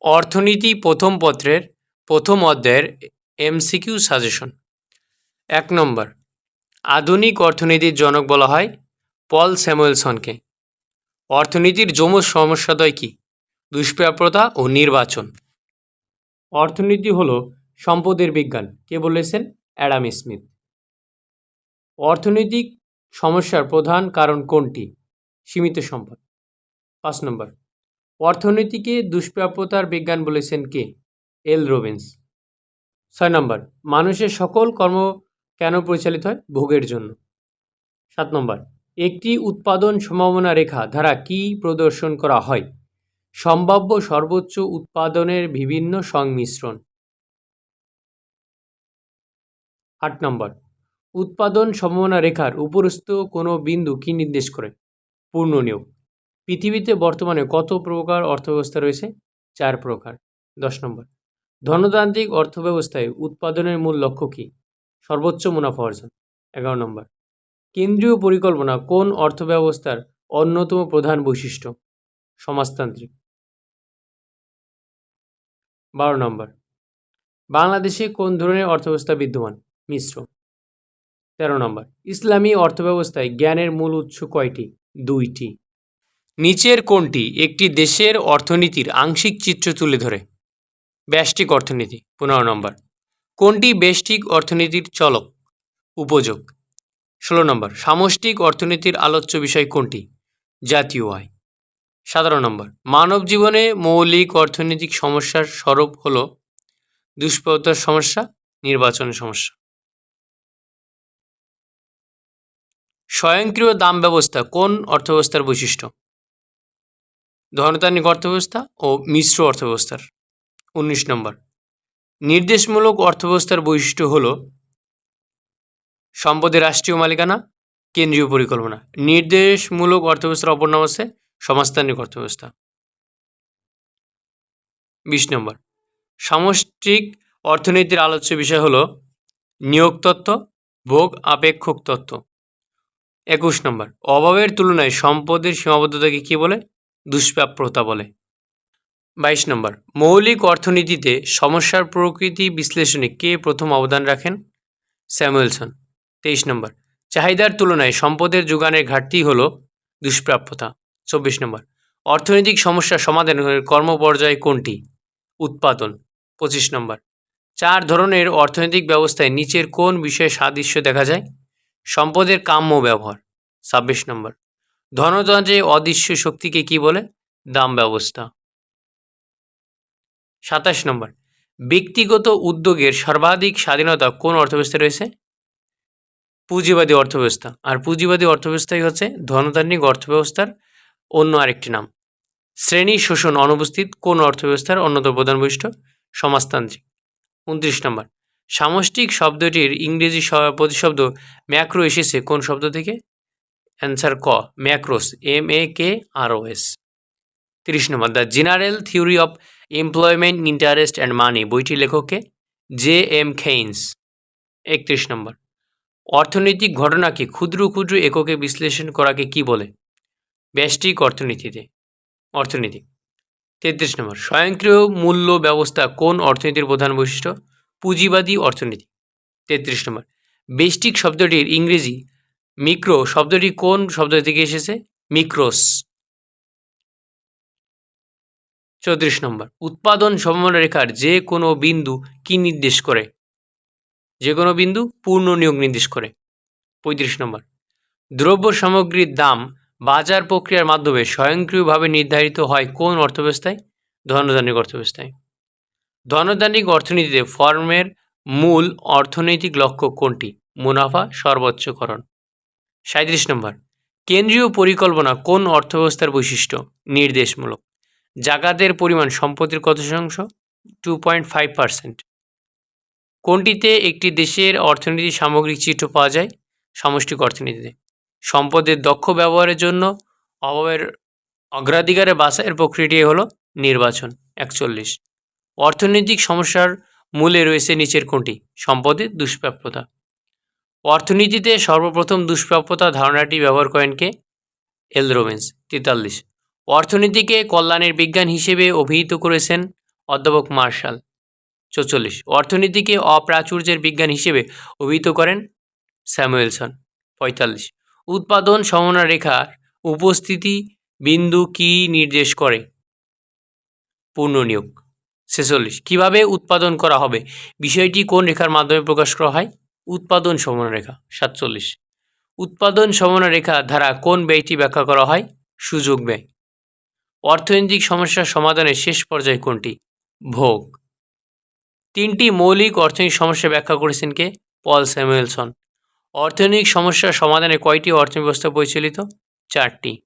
অর্থনীতি প্রথম পত্রের প্রথম অধ্যায়ের এমসিকিউ সাজেশন। এক নম্বর, আধুনিক অর্থনীতির জনক বলা হয় পল স্যামুয়েলসনকে। অর্থনীতির যমজ সমস্যাদয় কী? দুষ্প্রাপ্যতা ও নির্বাচন। অর্থনীতি হলো সম্পদের বিজ্ঞান কে বলেছেন অ্যাডাম স্মিথ। অর্থনৈতিক সমস্যার প্রধান কারণ কোনটি? সীমিত সম্পদ। পাঁচ নম্বর অর্থনীতিকে দুষ্প্রাপ্যতার বিজ্ঞান বলেছেন কে? এল রোবিন্স। ছয় নম্বর, মানুষের সকল কর্ম কেন পরিচালিত হয়? ভোগের জন্য। সাত নম্বর, একটি উৎপাদন সম্ভাবনা রেখা দ্বারা কী প্রদর্শন করা হয়? সম্ভাব্য সর্বোচ্চ উৎপাদনের বিভিন্ন সংমিশ্রণ। আট নম্বর, উৎপাদন সম্ভাবনা রেখার উপরস্থ কোনো বিন্দু কী নির্দেশ করে? পূর্ণ নিয়োগ। পৃথিবীতে বর্তমানে কত প্রকার অর্থব্যবস্থা রয়েছে? চার প্রকার। দশ নম্বর। ধনতান্ত্রিক অর্থব্যবস্থায় উৎপাদনের মূল লক্ষ্য কী? সর্বোচ্চ মুনাফা অর্জন। এগারো নম্বর। কেন্দ্রীয় পরিকল্পনা কোন অর্থব্যবস্থার অন্যতম প্রধান বৈশিষ্ট্য? সমাজতান্ত্রিক। বারো নম্বর। বাংলাদেশে কোন ধরনের অর্থব্যবস্থা বিদ্যমান? মিশ্র। তেরো নম্বর। ইসলামী অর্থব্যবস্থায় জ্ঞানের মূল উৎস কয়টি? দুইটি। নিচের কোনটি একটি দেশের অর্থনীতির আংশিক চিত্র তুলে ধরে। ব্যষ্টিক অর্থনীতি, পনেরো নম্বর। কোনটি ব্যষ্টিক অর্থনীতির চলক, উপযোগ। ষোলো নম্বর, সামষ্টিক অর্থনীতির আলোচ্য বিষয় কোনটি জাতীয় আয়। সতেরো নম্বর, মানব জীবনে মৌলিক অর্থনৈতিক সমস্যার স্বরূপ হল দুষ্প্রতার সমস্যা নির্বাচনের সমস্যা। স্বয়ংক্রিয় দাম ব্যবস্থা কোন অর্থব্যবস্থার বৈশিষ্ট্য? ধনতান্ত্রিক অর্থব্যবস্থা ও মিশ্র অর্থব্যবস্থার। উনিশ নম্বর। নির্দেশমূলক অর্থব্যবস্থার বৈশিষ্ট্য হল সম্পদের রাষ্ট্রীয় মালিকানা, কেন্দ্রীয় পরিকল্পনা। নির্দেশমূলক অর্থব্যবস্থার অপর নাম আছে সমাজতান্ত্রিক অর্থব্যবস্থা। বিশ নম্বর। সামষ্টিক অর্থনীতির আলোচ্য বিষয় হল নিয়োগ তত্ত্ব ভোগ আপেক্ষক তত্ত্ব। একুশ নম্বর। অভাবের তুলনায় সম্পদের সীমাবদ্ধতাকে কী বলে? দুষ্প্রাপ্যতা বলে। বাইশ নম্বর, মৌলিক অর্থনীতিতে সমস্যার প্রকৃতি বিশ্লেষণে কে প্রথম অবদান রাখেন? স্যামুয়েলসন। তেইশ নম্বর, চাহিদার তুলনায় সম্পদের যোগানের ঘাটতি হল দুষ্প্রাপ্যতা। চব্বিশ নম্বর, অর্থনৈতিক সমস্যা সমাধানের কর্মপর্যায় কোনটি? উৎপাদন। পঁচিশ নম্বর, চার ধরনের অর্থনৈতিক ব্যবস্থায় নিচের কোন বিষয়ে সাদৃশ্য দেখা যায়? সম্পদের কাম্য ব্যবহার। ছাব্বিশ নম্বর ধনতন্ত্রে অদৃশ্য শক্তিকে কি বলে? দাম ব্যবস্থা। সাতাশ নম্বর। ব্যক্তিগত উদ্যোগের সর্বাধিক স্বাধীনতা কোন অর্থব্যবস্থায় রয়েছে? পুঁজিবাদী অর্থব্যবস্থা। আর পুঁজিবাদী অর্থব্যবস্থাই হচ্ছে ধনতান্ত্রিক অর্থব্যবস্থার অন্য আরেকটি নাম। শ্রেণি শোষণ অনুপস্থিত কোন অর্থব্যবস্থার অন্যতম প্রধান বৈশিষ্ট্য? সমাজতান্ত্রিক। উনত্রিশ নম্বর। সামষ্টিক শব্দটির ইংরেজি প্রতিশব্দ ম্যাক্রো এসেছে কোন শব্দ থেকে? অ্যান্সার ক macros M A K R O S তিরিশ নম্বর the general theory of employment interest and money বইটি লেখককে জে এম খেইন্স একত্রিশ নম্বর, অর্থনৈতিক ঘটনাকে ক্ষুদ্র ক্ষুদ্র এককে বিশ্লেষণ করাকে কি বলে? ব্যষ্টিক অর্থনীতিতে, অর্থনীতি। তেত্রিশ নম্বর, স্বয়ংক্রিয় মূল্য ব্যবস্থা কোন অর্থনীতির প্রধান বৈশিষ্ট্য? পুঁজিবাদী অর্থনীতি। তেত্রিশ নম্বর বেষ্টিক শব্দটির ইংরেজি মিক্রো শব্দটি কোন শব্দ থেকে এসেছে? মিক্রোস চৌত্রিশ নম্বর। উৎপাদন সম্ভাবনা রেখার যে কোনো বিন্দু কি নির্দেশ করে? যে কোনো বিন্দু পূর্ণ নিয়োগ নির্দেশ করে। পঁয়ত্রিশ নম্বর। দ্রব্য সামগ্রীর দাম বাজার প্রক্রিয়ার মাধ্যমে স্বয়ংক্রিয়ভাবে নির্ধারিত হয় কোন অর্থব্যবস্থায়? ধনতান্ত্রিক অর্থব্যবস্থায়। ধনতান্ত্রিক অর্থনীতিতে ফর্মের মূল অর্থনৈতিক লক্ষ্য কোনটি? মুনাফা, সর্বোচ্চকরণ। সাঁত্রিশ নম্বর। কেন্দ্রীয় পরিকল্পনা কোন অর্থব্যবস্থার বৈশিষ্ট্য? নির্দেশমূলক। জাকাতের পরিমাণ সম্পত্তির কত শতাংশ? টু পয়েন্ট ফাইভ পার্সেন্ট কোনটিতে একটি দেশের অর্থনীতি সামগ্রিক চিত্র পাওয়া যায়? সামষ্টিক অর্থনীতিতে। সম্পদের দক্ষ ব্যবহারের জন্য অভাবের অগ্রাধিকারে বাছাইয়ের প্রক্রিয়াটি হলো নির্বাচন, একচল্লিশ। অর্থনৈতিক সমস্যার মূলে রয়েছে নিচের কোনটি? সম্পদের দুষ্প্রাপ্যতা। অর্থনীতিতে সর্বপ্রথম দুষ্প্রাপ্যতা ধারণাটি ব্যবহার করেন কে? এল রোবেন্স তেতাল্লিশ। অর্থনীতিকে কল্যাণের বিজ্ঞান হিসেবে অভিহিত করেছেন অধ্যাপক মার্শাল। চৌচল্লিশ। অর্থনীতিকে অপ্রাচুর্যের বিজ্ঞান হিসেবে অভিহিত করেন স্যামুয়েলসন। পঁয়তাল্লিশ। উৎপাদন সমন্বয় রেখার উপস্থিতি বিন্দু কি নির্দেশ করে? পূর্ণনিয়োগ। ছেচল্লিশ। কীভাবে উৎপাদন করা হবে? বিষয়টি কোন রেখার মাধ্যমে প্রকাশ করা হয়? উৎপাদন সমন্বয় রেখা সাতচল্লিশ। উৎপাদন সমন্বয় রেখা দ্বারা কোন ব্যয়টি ব্যাখ্যা করা হয়? সুযোগ ব্যয়। অর্থনৈতিক সমস্যার সমাধানের শেষ পর্যায় কোনটি? ভোগ। তিনটি মৌলিক অর্থনৈতিক সমস্যা ব্যাখ্যা করেছেন কে? পল স্যামুয়েলসন। অর্থনৈতিক সমস্যার সমাধানে কয়টি অর্থ ব্যবস্থা পরিচালিত? চারটি।